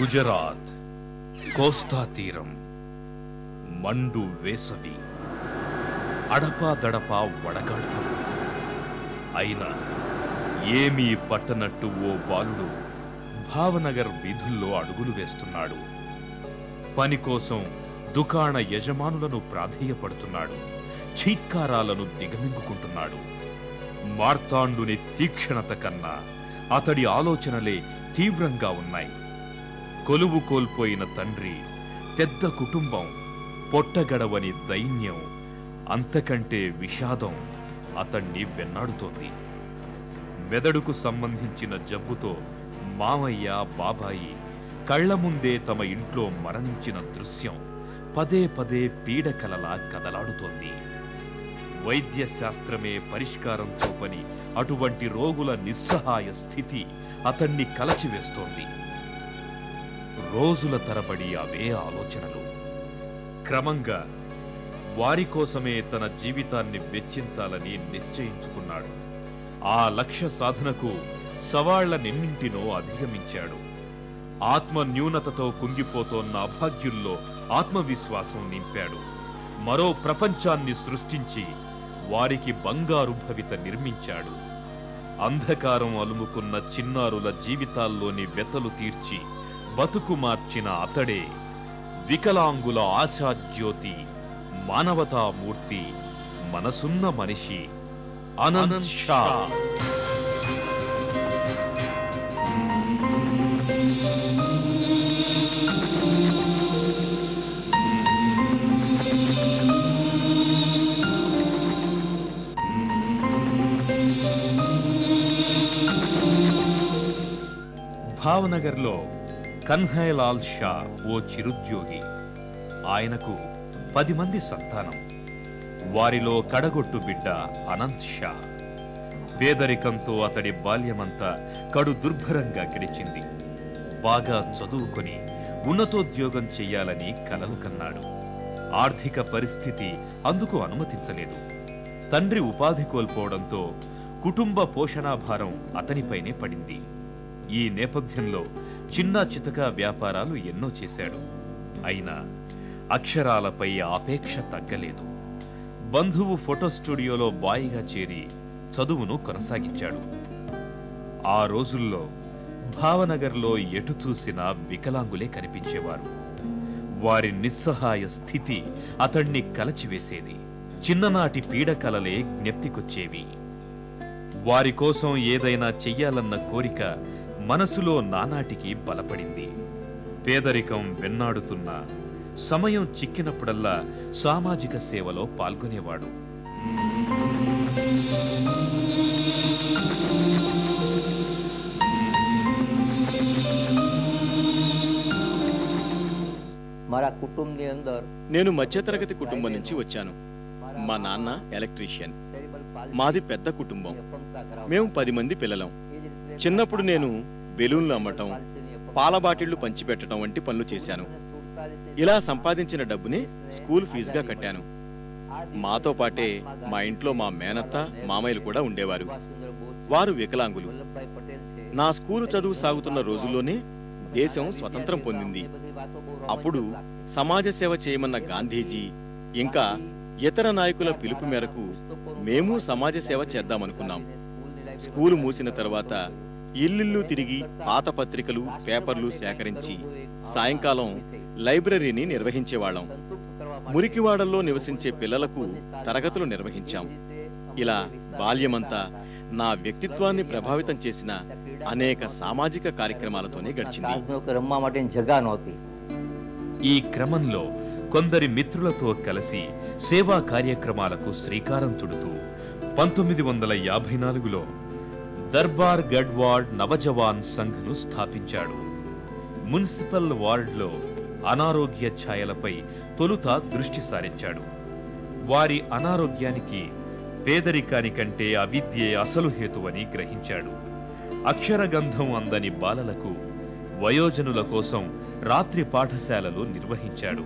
గుజరాత్ కోస్తా తీరం మండు వేసవి అడపా దడపా అయినా ఏమీ పట్టనట్టు ఓ బాలుడు భావనగర్ వీధుల్లో అడుగులు వేస్తున్నాడు. పని కోసం దుకాణ యజమానులను ప్రాధేయపడుతున్నాడు. చీత్కారాలను దిగమింగుకుంటున్నాడు. మార్తాండుని తీక్షణత కన్నా అతడి ఆలోచనలే తీవ్రంగా ఉన్నాయి. కొలువు కోల్పోయిన తండ్రి పెద్ద కుటుంబం పొట్టగడవని దైన్యం అంతకంటే విషాదం అతణ్ణి వెన్నాడుతోంది. మెదడుకు సంబంధించిన జబ్బుతో మామయ్య బాబాయి కళ్ళ ముందే తమ ఇంట్లో మరణించిన దృశ్యం పదే పదే పీడకలలా కదలాడుతోంది. వైద్య శాస్త్రమే పరిష్కారం చూపని అటువంటి రోగుల నిస్సహాయ స్థితి అతన్ని కలచివేస్తోంది. రోజుల తరబడి అవే ఆలోచనలు. క్రమంగా వారి కోసమే తన జీవితాన్ని వెచ్చించాలని నిశ్చయించుకున్నాడు. ఆ లక్ష్య సాధనకు సవాళ్ళనెన్నింటినో అధిగమించాడు. ఆత్మ న్యూనతతో కుంగిపోతోన్న అభాగ్యుల్లో ఆత్మవిశ్వాసం నింపాడు. మరో ప్రపంచాన్ని సృష్టించి వారికి బంగారు భవిత నిర్మించాడు. అంధకారం అలుముకున్న చిన్నారుల జీవితాల్లోని వెతలు తీర్చి బతుకు మార్చిన అతడే వికలాంగుల ఆశాజ్యోతి మానవతామూర్తి మనసున్న మనిషి అనంత్ షా. భావనగర్లో కన్హైలాల్ షా ఓ చిరుద్యోగి. ఆయనకు పది మంది సంతానం. వారిలో కడగొట్టు బిడ్డ అనంత్ షా. పేదరికంతో అతడి బాల్యమంతా కడు దుర్భరంగా గడిచింది. బాగా చదువుకొని ఉన్నతోద్యోగం చెయ్యాలని కలలు కన్నాడు. ఆర్థిక పరిస్థితి అందుకు అనుమతించలేదు. తండ్రి ఉపాధి కోల్పోవడంతో కుటుంబ పోషణాభారం అతనిపైనే పడింది. ఈ నేపథ్యంలో చిన్న చితక వ్యాపారాలు ఎన్నో చేశాడు. అయినా అక్షరాలపై ఆపేక్ష తగ్గలేదు. బంధువు ఫోటో స్టూడియోలో బాయిగా చేరి చదువును కొనసాగించాడు. ఆ రోజుల్లో భావనగర్లో ఎటు చూసినా వికలాంగులే కనిపించేవారు. వారి నిస్సహాయ స్థితి అతణ్ణి కలచివేసేది. చిన్ననాటి పీడకలలే జ్ఞప్తికొచ్చేవి. వారి కోసం ఏదైనా చెయ్యాలన్న కోరిక మనసులో నానాటికి బలపడింది. పేదరికం వెన్నాడుతున్న సమయం చిక్కినప్పుడల్లా సామాజిక సేవలో పాల్గొనేవాడు. నేను మధ్యతరగతి కుటుంబం నుంచి వచ్చాను. మా నాన్న ఎలక్ట్రీషియన్. మాది పెద్ద కుటుంబం. మేము పది మంది పిల్లలం. చిన్నప్పుడు నేను బెలూన్లు అమ్మటం పాల బాటిళ్ళు పంచిపెట్టడం వంటి పనులు చేశాను. ఇలా సంపాదించిన డబ్బుని స్కూల్ ఫీజుగా కట్టాను. మాతో పాటే మా ఇంట్లో మా మేనత్త మామయ్యలు కూడా ఉండేవారు. వారు వికలాంగులు. నా స్కూలు చదువు సాగుతున్న రోజుల్లోనే దేశం స్వతంత్రం పొందింది. అప్పుడు సమాజ సేవ చేయమన్న గాంధీజీ ఇంకా ఇతర నాయకుల పిలుపు మేరకు మేము సమాజ సేవ చేద్దామనుకున్నాం. స్కూలు మూసిన తర్వాత ఇల్లిల్లు తిరిగి పాత పత్రికలు పేపర్లు సేకరించి సాయంకాలం లైబ్రరీని నిర్వహించేవాళ్ళం. మురికివాడల్లో నివసించే పిల్లలకు తరగతులు నిర్వహించాం. ఇలా బాల్యమంతా నా వ్యక్తిత్వాన్ని ప్రభావితం చేసిన అనేక సామాజిక కార్యక్రమాలతోనే గడిచింది. ఈ క్రమంలో కొందరి మిత్రులతో కలిసి సేవా కార్యక్రమాలకు శ్రీకారం తుడుతూ పంతొమ్మిది వందల యాభై నాలుగులో దర్బార్ గడ్వాడ్ నవజవాన్ సంఘ్ను స్థాపించాడు. మున్సిపల్ వార్డ్లో అనారోగ్య ఛాయలపై తొలుత దృష్టి సారించాడు. వారి అనారోగ్యానికి పేదరికానికంటే అవిద్యే అసలు హేతువని గ్రహించాడు. అక్షరగంధం అందని బాలలకు వయోజనుల కోసం రాత్రి పాఠశాలలు నిర్వహించాడు.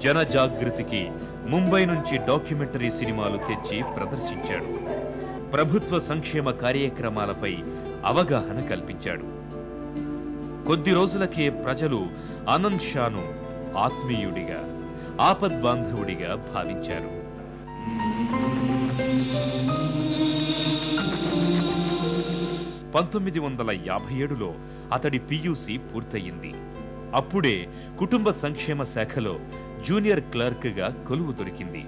జనజాగృతికి ముంబై నుంచి డాక్యుమెంటరీ సినిమాలు తెచ్చి ప్రదర్శించాడు. ప్రభుత్వ సంక్షేమ కార్యక్రమాలపై అవగాహన కల్పించాడు. కొద్ది రోజులకే ప్రజలు ఆనంద్ షాను ఆత్మీయుడిగా ఆపద్బాంధవుడిగా భావించారు. పంతొమ్మిది వందల యాభై ఏడులో అతడి పియూసి పూర్తయింది. అప్పుడే కుటుంబ సంక్షేమ శాఖలో జూనియర్ క్లర్క్గా కొలువు దొరికింది.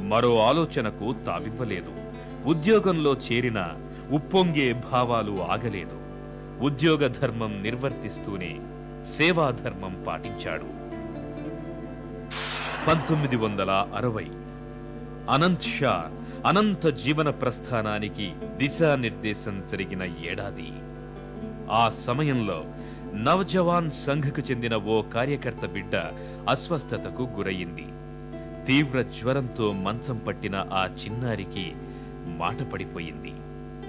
మరో ఆలోచనకు తావివ్వలేదు. ఉద్యోగంలో చేరిన ఉప్పొంగే భావాలు ఆగలేదు. ఉద్యోగ ధర్మం నిర్వర్తిస్తూనే సేవాధర్మం పాటించాడు. పంతొమ్మిది వందల అరవై. అనంత్ షా అనంత జీవన ప్రస్థానానికి దిశానిర్దేశం జరిగిన ఏడాది. ఆ సమయంలో నవజవాన్ సంఘకు చెందిన ఓ కార్యకర్త బిడ్డ అస్వస్థతకు గురయింది. తీవ్ర జ్వరంతో మంచం పట్టిన ఆ చిన్నారికి మాట పడిపోయింది.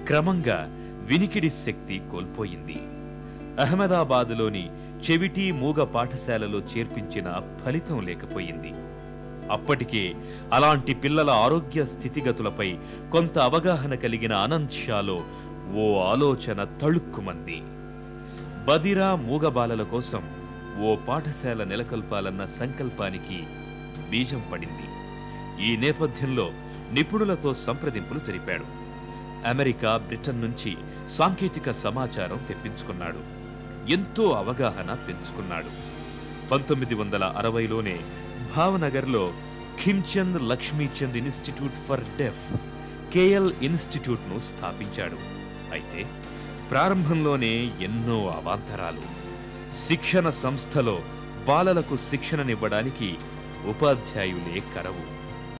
క్రమంగా వినికిడి శక్తి కోల్పోయింది. అహ్మదాబాద్లోని చెవిటి మూగ పాఠశాలలో చేర్పించిన ఫలితం లేకపోయింది. అప్పటికే అలాంటి పిల్లల ఆరోగ్య స్థితిగతులపై కొంత అవగాహన కలిగిన అనంత్ షాలో ఓ ఆలోచన తళుక్కుమంది. బదిరా మూగబాలల కోసం ఓ పాఠశాల నెలకొల్పాలన్న సంకల్పానికి బీజం పడింది. ఈ నేపథ్యంలో నిపుణులతో సంప్రదింపులు జరిపాడు. అమెరికా బ్రిటన్ నుంచి సాంకేతిక సమాచారం తెప్పించుకున్నాడు. ఎంతో అవగాహన పెంచుకున్నాడు. పంతొమ్మిది వందల అరవైలోనే భావనగర్లో Khimchand Lakshmichand institute for deaf KL ఇన్స్టిట్యూట్ను స్థాపించాడు. అయితే ప్రారంభంలోనే ఎన్నో అవాంతరాలు. శిక్షణ సంస్థలో బాలలకు శిక్షణనివ్వడానికి ఉపాధ్యాయులే కరవు.